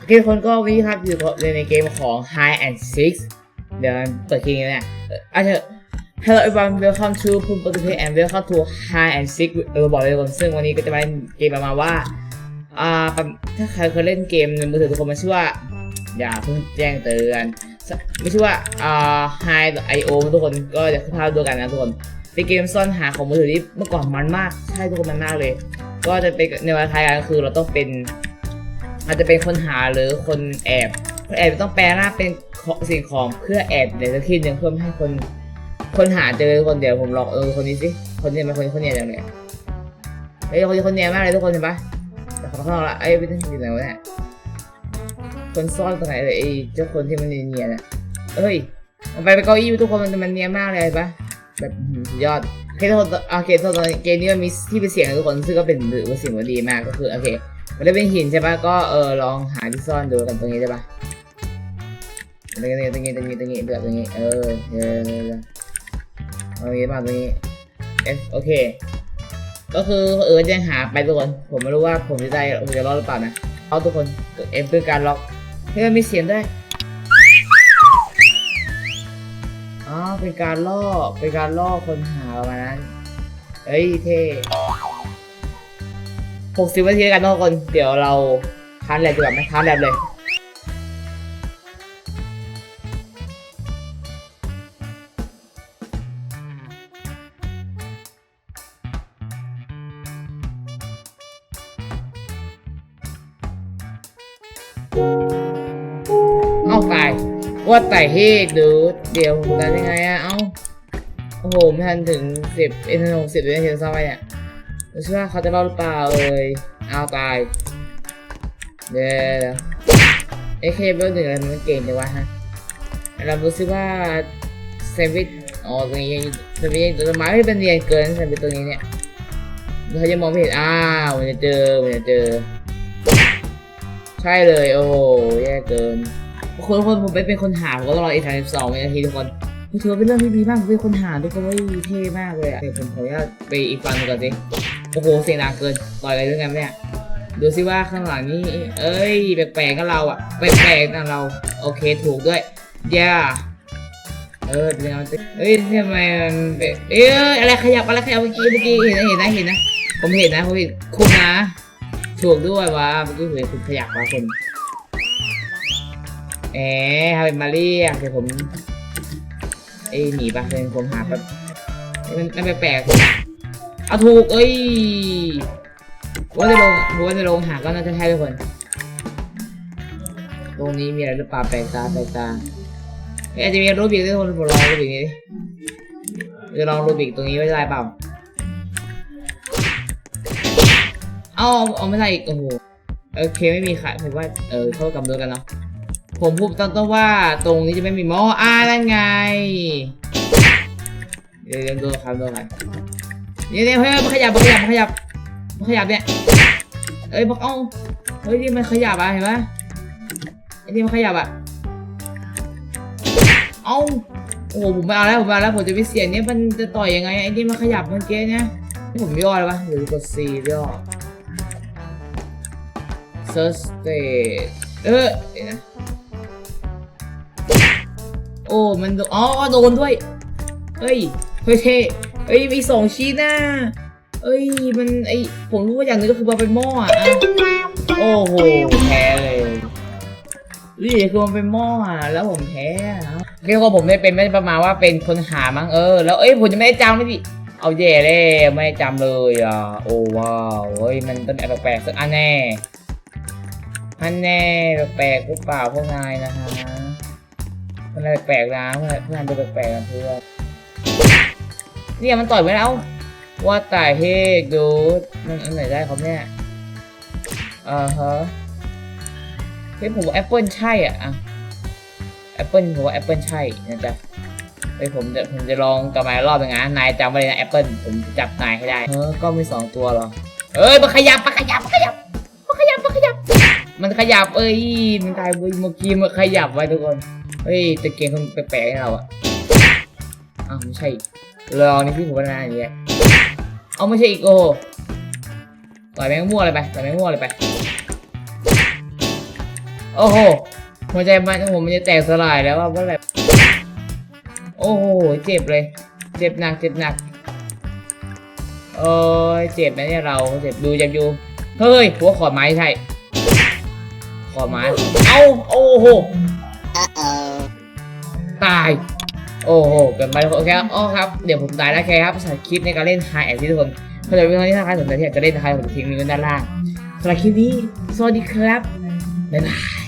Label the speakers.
Speaker 1: โอเคทุกคนก็วันนี้ครับอยู่ในเกมของ High and Six เดี๋ยวเปิดเกมนี้เนี่ยเออะ Hello everyone welcome to p u m p o t and welcome to High and Six เออบอกเลยทุกคนซึ่งวันนี้ก็จะมาเล่นเกมประมาณว่าอ่าถ้าใครเคยเล่นเกมในมือถือทุกคนมันชื่อว่า อย่าเพิ่งแจ้งเตือน ไม่ชื่อว่าอ่า High IO ทุกคนก็เดี๋ยวขึ้นภาพดูกันนะทุกคนเป็นเกมซ่อนหาของมือถือที่เมื่อก่อนมันมาก ใช่ทุกคนมันมากเลย ก็จะเป็นในวันท้ายกันก็คือเราต้องเป็น อาจจะเป็นคนหาหรือคนแอบคนแอบต้องแปลหน้าเป็นสิ่งของเพื่อแอบในสักที่หนึ่งเพื่อไม่ให้คน คนหาเจอคนเดียวผมลองเออคนนี้สิคนนี้เป็นคนคนเนียจังเลยเฮ้ยคนนี้คนเนียมากเลยทุกคนเห็นปะแต่เขาเข้าละไอ้ยไปที่ไหนวะเนี่ยคนซ่อนตรงไหนเลยไอ้เจ้าคนที่มันเนียนๆน่ะเอ้ยมันไปไปเก้าอี้ทุกคนมันมันเนียนมากเลยเห็นปะแบบสุดยอดโอเคทุกคนโอเคทุกคนเกมนี้มันมีที่เป็นเสียงทุกคนซึ่งก็เป็นหรือว่าสิ่งที่ดีมากก็คือโอเค มันได้เป็นหินใช่ปะก็เออลองหาที่ซ่อนดูกันตรงนี้ได้ปะตรงนี้ตรงนี้ตรงนี้ตรงนี้แบบตรงนี้เออเออเออตรงนี้มาตรงนี้เอฟโอเค ก็คือเออจะหาไปทุกคน ผมไม่รู้ว่าผมจะได้ผมจะรอดหรือเปล่านะเอาทุกคนเอฟคือการล็อกเฮ้ยมีเสียงด้วยอ๋อเป็นการล่อเป็นการล่อคนหาประมาณนั้นเฮ้ยเท่ หกสิบนาทีแล้วกันทุกคน เดี๋ยวเราทานแลบดีกว่าไหมท้าแลบเลยเอาตายว่าแต่เฮกดูเดี๋ยวผมทำยังไงอะเอ้า โอ้โห ไม่ทันถึงสิบเอ็นหกสิบวินาทีซ้ำไปเนี่ย ไม่ใช่ว่าเขาจะรอดหรือเปล่าเอ่ยเอาตายเดี๋ยวเอเคเบลหนึ่งอะไรมันเก่งจังวะฮะเราดูซิว่าเซวิตอ๋อตรงนี้ยังเซวิตยังต้นไม้ไม่เป็นเรียนเกินเซวิตตัวนี้เนี่ยเขาจะมองไม่เห็นอ้าวมันจะเจอมันจะเจอ ใช่เลยโอ้โหแย่เกินคนคนผมไปเป็นคนหาผมก็ต้องรออีกสามสิบสองนาทีทุกคน ถือว่าเป็นเรื่องที่ดีมากเป็นคนหาทุกคนว่าเท่มากเลยอะเดี๋ยวผมขออนุญาตไปอีกฝั่งหนึ่งก่อนสิโอ้โหเสียงดังเกินต่อยอะไรด้วยกันเนี่ยดูซิว่าข้างหลังนี่เอ้ยแปลกๆกับเราอะแปลกๆนะเราโอเคถูกด้วยย่าเออเป็นยังไงเอ้ยทำไมมันเอ้ยอะไรขยับอะไรขยับเมื่อกี้เมื่อกี้เห็นนะเห็นนะเห็นนะผมเห็นนะผมเห็นคุณนะถูกด้วยวะเมื่อกี้เห็นคุณขยับวะคุณเอ๊ะทำเป็นมาเรียกเดี๋ยวผม เอ้ยหนีปะเป็นผมหาแบบมันมันแปลกๆเอาถูกเอ้ยว่าจะลงว่าจะลงหาก็น่าจะใช่ทุกคนตรงนี้มีอะไรหรือเปล่าแปลกตาแปลกตาอาจจะมีรูบิกด้วยทุกคนผมลองรูบิกนี้จะลองรูบิกตรงนี้ไว้ได้เปล่าเอาเอาไม่ได้อีกโอ้โหโอเคไม่มีค่ะผมว่าเออเข้ากับเดียวกันเนาะ ผมพูดต้องต้องว่าตรงนี้จะไม่มีหมออ่านั่นไง เดี๋ยวเดี๋ยวดูครับดูครับนี่นี่เฮ้ยมันขยับมันขยับมันขยับมันขยับเนี่ยเอ้ยบอกเอ้าเฮ้ยนี่มันขยับอะเห็นปะไอ้นี่มันขยับอะเอ้าโอ้โหผมไม่เอาแล้วผมไม่เอาแล้วผมจะไปเสียเนี่ยมันจะต่อยยังไงไอ้นี่มันขยับเมื่อกี้เนี่ยนี่ผมย่อเลยปะเดี๋ยวกด C ย่อ Search state เออเดี๋ยวนะ โอ้ มันโดนอ๋อโดนด้วย เฮ้ย เฮ้ยเท่เฮ้ย มีสองชิ้นน่ะเอ้ย มันไอผมรู้ว่าอย่างนึงก็คือมันเป็นหม้ออะ โอ้โห แพ้เลยนี่คือมันเป็นหม้ออะ แล้วผมแพ้เรียกว่าผมไม่เป็นไม่ประมาณว่าเป็นคนหามั้งเออ แล้วเอ้ยผมจะไม่ได้จำเลยดิเอาแย่เลยไม่ได้จำเลยอะ โอ้ว้าวเฮ้ย มันต้องแปลกๆสักอันแน่อันแน่แปลกหรือเปล่าพวกนายนะฮะ มันอะไรแปลกๆนะเพื่อนเพื่อนดูแปลกๆนะเพื่อนเนี่ยมันต่อยไม่แล้วว่าแต่เฮกดูมันอันไหนได้ครับเนี่ยอ่าฮะเฮ้ยผมว่าแอปเปิลใช่อะอะแอปเปิลผมว่าแอปเปิลใช่นะจ๊ะเฮ้ยผมจะผมจะลองกลับมารอบหนึงนะนายจำไว้เลยนะแอปเปิลผมจับนายให้ได้เออก็มีสองตัวหรอเอ้ยมันขยับมันขยับมันขยับมันขยับมันขยับ มันขยับเอ้ยมันตายเมื่อกี้มันขยับไว้ทุกคน เฮ้ยตะเกียงมันแปลกๆให้เราอะอ้าวไม่ใช่ลองนี่พี่ผมพัฒนาอย่างเงี้ยเอาไม่ใช่อีกโอ้ต่อยแมงมั่วเลยไปต่อยแมงมั่วเลยไป โอ้โหหัวใจมันผมมันจะแตกสลายแล้วว่าเมื่อไรโอ้โหเจ็บเลย เจ็บหนักเจ็บหนักโอ้ยเจ็บนะเนี่ยเราเจ็บดูเจ็บอยู่เฮ้ยหัวขอดไม้ใช่ขอดไม้เอ้าโอ้โห ตาย โอ้โหเกินไปโอเคครับอ๋อครับ เดี๋ยวผมตายแล้วแค่ครับภาษาคลิปในการเล่นไฮแอนที่ทุกคนถ้าเกิดว่าที่ถ้าใครสนใจที่อยากจะเล่นไฮผมทิ้งลิงก์ไว้ด้านล่างสำหรับคลิปนี้ สวัสดีครับบ๊ายบาย